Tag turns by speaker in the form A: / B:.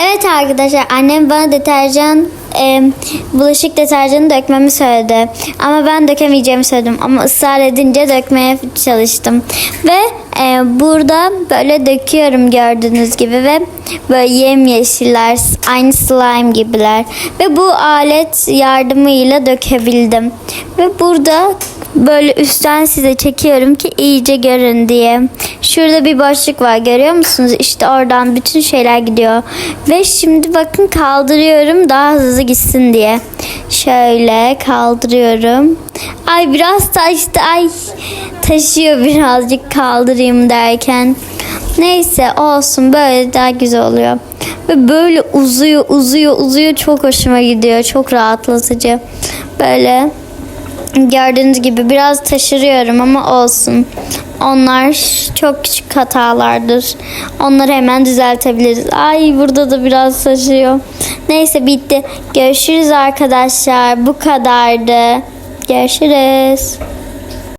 A: Evet arkadaşlar annem bana deterjan e, bulaşık deterjanı dökmemi söyledi. Ama ben dökemeyeceğimi söyledim. Ama ısrar edince dökmeye çalıştım. Ve e, burada böyle döküyorum gördüğünüz gibi ve böyle yemyeşiller aynı slime gibiler. Ve bu alet yardımıyla dökebildim. Ve burada böyle üstten size çekiyorum ki iyice görün diye. Şurada bir boşluk var görüyor musunuz? İşte oradan bütün şeyler gidiyor. Ve şimdi bakın kaldırıyorum daha hızlı gitsin diye. Şöyle kaldırıyorum. Ay biraz taştı. Ay taşıyor birazcık kaldırayım derken. Neyse olsun böyle daha güzel oluyor. Ve böyle uzuyor uzuyor uzuyor çok hoşuma gidiyor. Çok rahatlatıcı. Böyle Gördüğünüz gibi biraz taşırıyorum ama olsun. Onlar çok küçük hatalardır. Onları hemen düzeltebiliriz. Ay burada da biraz taşıyor. Neyse bitti. Görüşürüz arkadaşlar. Bu kadardı. Görüşürüz.